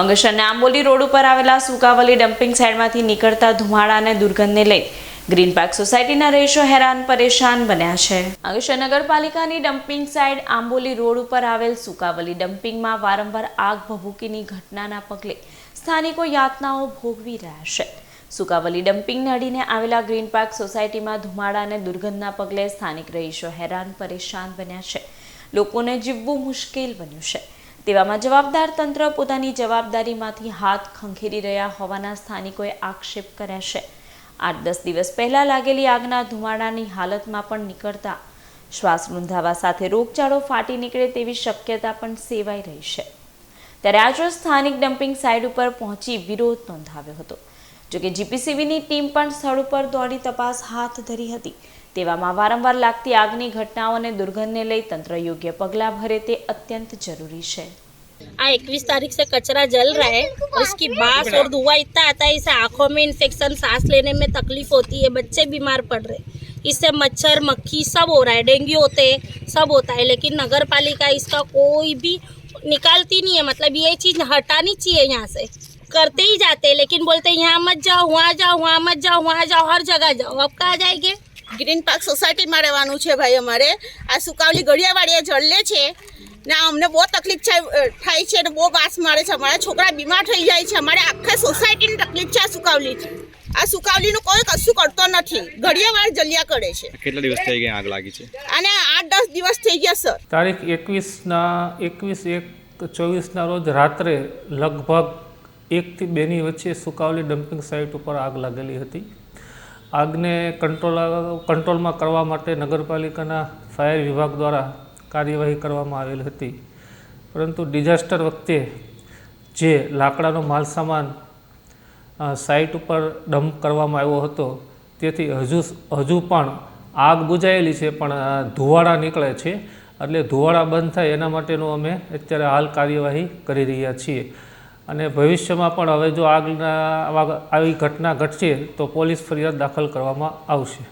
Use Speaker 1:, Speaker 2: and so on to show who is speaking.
Speaker 1: અંગેશ્વરના Amboli road ઉપર આવેલા સુકાવલી dumping સાઇડમાંથી નીકળતા ધુમાડા અને દુર્ગંધને લઈ ગ્રીન પાર્ક સોસાયટીના રહીશો હેરાન પરેશાન બન્યા છે. અંગેશ્વર નગરપાલિકાની ડમ્પિંગ સાઇડ આંબોલી રોડ ઉપર આવેલ સુકાવલી ડમ્પિંગમાં વારંવાર આગ ભભૂકીની ઘટનાના પગલે સ્થાનિકો યાતનાઓ ભોગવી રહ્યા છે. સુકાવલી ડમ્પિંગને અડીને આવેલા ગ્રીન પાર્ક સોસાયટીમાં ધુમાડા અને દુર્ગંધના પગલે સ્થાનિક રહીશો હેરાન પરેશાન બન્યા છે. લોકોને જીવવું મુશ્કેલ બન્યું છે. તેવામાં જવાબદાર તંત્ર પોતાની જવાબદારીમાંથી હાથ ખંખેરી રહ્યા હોવાના સ્થાનિકોએ આક્ષેપ કર્યા છે. આઠ દસ દિવસ પહેલા લાગેલી આગના ધુમાડાની હાલતમાં પણ નીકળતા શ્વાસ રૂંધાવા સાથે રોગચાળો ફાટી નીકળે તેવી શક્યતા પણ સેવાઈ રહી છે. ત્યારે આજરોજ સ્થાનિક ડમ્પિંગ સાઇટ ઉપર પહોંચી વિરોધ નોંધાવ્યો હતો. જોકે જીપીસીબીની ટીમ પણ સ્થળ ઉપર દોડી તપાસ હાથ ધરી હતી. તેવામાં વારંવાર લાગતી આગની ઘટનાઓ અને દુર્ગંધને લઈ તંત્ર યોગ્ય પગલાં ભરે તે અત્યંત જરૂરી છે
Speaker 2: हाँ इक्कीस तारीख से कचरा जल रहा है और इसकी बास और धुआं इतना आता है इससे आंखों में इन्फेक्शन सांस लेने में तकलीफ होती है बच्चे बीमार पड़ रहे हैं इससे मच्छर मक्खी सब हो रहा है डेंगू होते हैं सब होता है लेकिन नगर पालिका इसका कोई भी निकालती नहीं है मतलब ये चीज़ हटानी चाहिए यहाँ से करते ही जाते हैं लेकिन बोलते हैं यहाँ मत जाओ वहाँ जाओ वहाँ मत जाओ वहाँ जाओ हर जगह जाओ अब कहाँ जाएंगे
Speaker 3: ગ્રીન પાર્ક સોસાયટીમાં રહેવાનું છે ભાઈ અમારે. આ સુકાવલી ઘડિયાવાડીએ જળલે છે. ને અમને બહુ તકલીફ છે થાય છે અને બહુ વાસ મારે છે. અમારા છોકરા બીમાર થઈ જાય છે. અમારે આખા સોસાયટીની તકલીફ છે આ સુકાવલી. આ સુકાવલીનું કોઈ કશું કરતો નથી. ઘડિયાવાળ જલ્યા કરે છે.
Speaker 4: કેટલા દિવસ થઈ ગયા આગ લાગી છે?
Speaker 3: અને આઠ દસ દિવસ થઈ ગયા સર.
Speaker 5: તારીખ એકવીસના એકવીસ એક ચોવીસના રોજ રાત્રે લગભગ એકથી બેની વચ્ચે સુકાવલી ડમ્પિંગ સાઇટ ઉપર આગ લાગેલી હતી. આગને કંટ્રોલ કંટ્રોલમાં કરવા માટે નગરપાલિકાના ફાયર વિભાગ દ્વારા કાર્યવાહી કરવામાં આવેલ હતી. પરંતુ ડિઝાસ્ટર વખતે જે લાકડાનો માલસામાન સાઇટ ઉપર ડમ્પ કરવામાં આવ્યો હતો, તેથી હજુ હજુ પણ આગ બુઝાયેલી છે, પણ ધુવાડા નીકળે છે. એટલે ધુવાડા બંધ થાય એના માટેનું અમે અત્યારે હાલ કાર્યવાહી કરી રહ્યા છીએ. અને ભવિષ્યમાં પણ હવે જો આગના આવા- આવી ઘટના ઘટશે તો પોલીસ ફરિયાદ દાખલ કરવામાં આવશે.